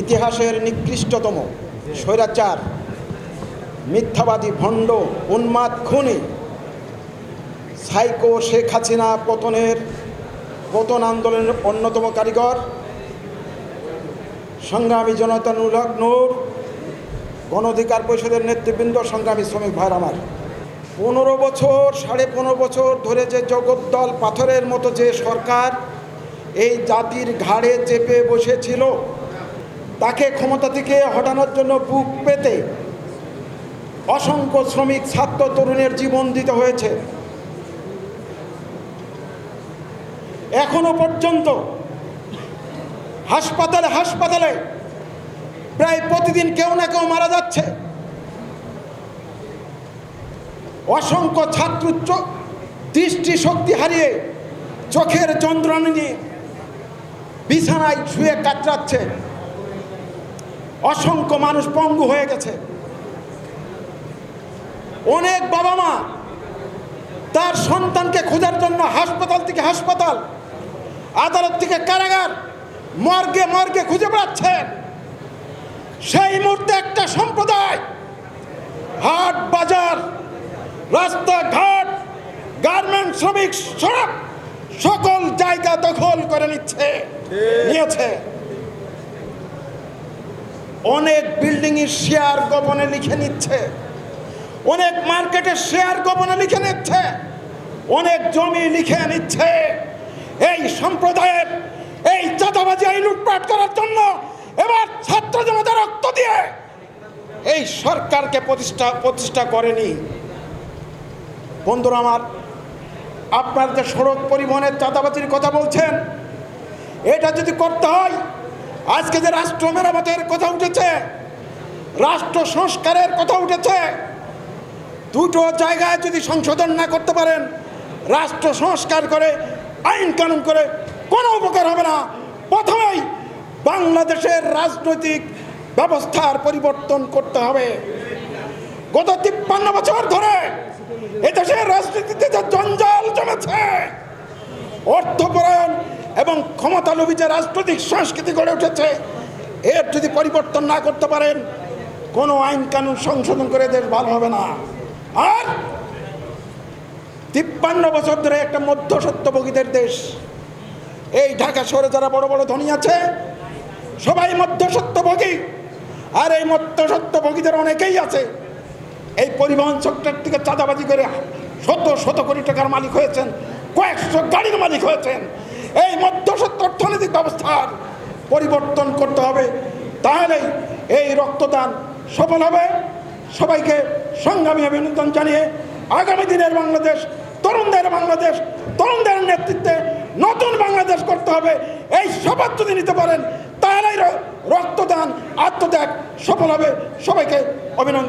ইতিহাসের নিকৃষ্টতম স্বৈরাচার, মিথ্যাবাদী ভণ্ড, উন্মাদ খুনি, সাইকো শেখ হাসিনা পতনের পতন আন্দোলনের অন্যতম কারিগর, সংগ্রামী জনতা নুরক নূর, গণ অধিকার পরিষদের নেতৃবৃন্দ, সংগ্রামী শ্রমিক ভাইর আমার। পনেরো বছর, সাড়ে পনেরো বছর ধরে যে জগদ্দল পাথরের মতো যে সরকার, এই জাতির ঘাড়ে চেপে বসেছিল তাকে ক্ষমতা থেকে হটানোর জন্য বুক পেতে অসংখ্য শ্রমিক, ছাত্র, তরুণের জীবন দিতে হয়েছে। এখনও পর্যন্ত হাসপাতালে হাসপাতালে প্রায় প্রতিদিন কেউ না কেউ মারা যাচ্ছে। অসংখ্য ছাত্র চো- দৃষ্টি শক্তি হারিয়ে চোখের যন্ত্রণা নিয়ে বিছানায় শুয়ে কাতরাচ্ছে। অসংখ্য মানুষ পঙ্গু হয়ে গেছে। অনেক বাবা মা তার সন্তানকে খোঁজার জন্য হাসপাতাল থেকে হাসপাতাল, আদালত থেকে কারাগার, মর্গে মর্গে খুঁজে বেড়াচ্ছে সেই মুহূর্তে একটা সম্প্রদায়, হাট, বাজার, রাস্তাঘাট, গার্মেন্ট, শ্রমিক, সড়ক, সকল জায়গা দখল করে নিচ্ছে, নিয়েছে। অনেক বিল্ডিংয়ের শেয়ার গোপনে লিখে নিচ্ছে। অনেক মার্কেটের শেয়ার গোপনে লিখে নিচ্ছে। অনেক জমি লিখে নিচ্ছে। এই সম্প্রদায়ের, এই চাঁদাবাজি, এই লুটপাট করার জন্য এবার ছাত্র জনতা রক্ত দিয়ে এই সরকারকে প্রতিষ্ঠা প্রতিষ্ঠা করেনি। বন্ধুরা আমার, আপনার যে সড়ক পরিবহনের চাঁদাবাজির কথা বলছেন, এটা যদি করতে হয় আজকে যে রাষ্ট্র মেরামতের কথা উঠেছে, রাষ্ট্র সংস্কারের কথা উঠেছে, দুটো জায়গায় যদি সংশোধন না করতে পারেন, রাষ্ট্র সংস্কার করে, আইন কানুন করে, কোনো উপকার হবে না। প্রথমেই বাংলাদেশের রাজনৈতিক ব্যবস্থার পরিবর্তন করতে হবে। গত তিপ্পান্ন বছর ধরে এদেশের রাজনীতিতে যে ক্ষমতালোভী যে রাজনৈতিক সংস্কৃতি গড়ে উঠেছে, এর যদি পরিবর্তন না করতে পারেন, কোনো আইন কানুন সংশোধন করে দেশ ভালো হবে না। আর তিপ্পান্ন বছর ধরে একটা মধ্যসত্ত্বভোগীদের দেশ, এই ঢাকা শহরে যারা বড় বড় ধনী আছে, সবাই মধ্যসত্ত্বভোগী আর এই মধ্যসত্ত্বভোগীদের অনেকেই আছে, এই পরিবহন সেক্টর থেকে চাঁদাবাজি করে শত শত কোটি টাকার মালিক হয়েছেন, কয়েকশো গাড়ির মালিক হয়েছেন। এই মধ্যসত্ত্ব অর্থনৈতিক ব্যবস্থার পরিবর্তন করতে হবে। তাহলেই এই রক্তদান সফল হবে। সবাইকে সংগ্রামী অভিনন্দন জানিয়ে আগামী দিনের বাংলাদেশ, তরুণদের বাংলাদেশ, তরুণদের নেতৃত্বে নতুন বাংলাদেশ করতে হবে। এই শপথ যদি নিতে পারেন, তাহলেই রক্তদান, আত্মত্যাগ সফল হবে। সবাইকে অভিনন্দন।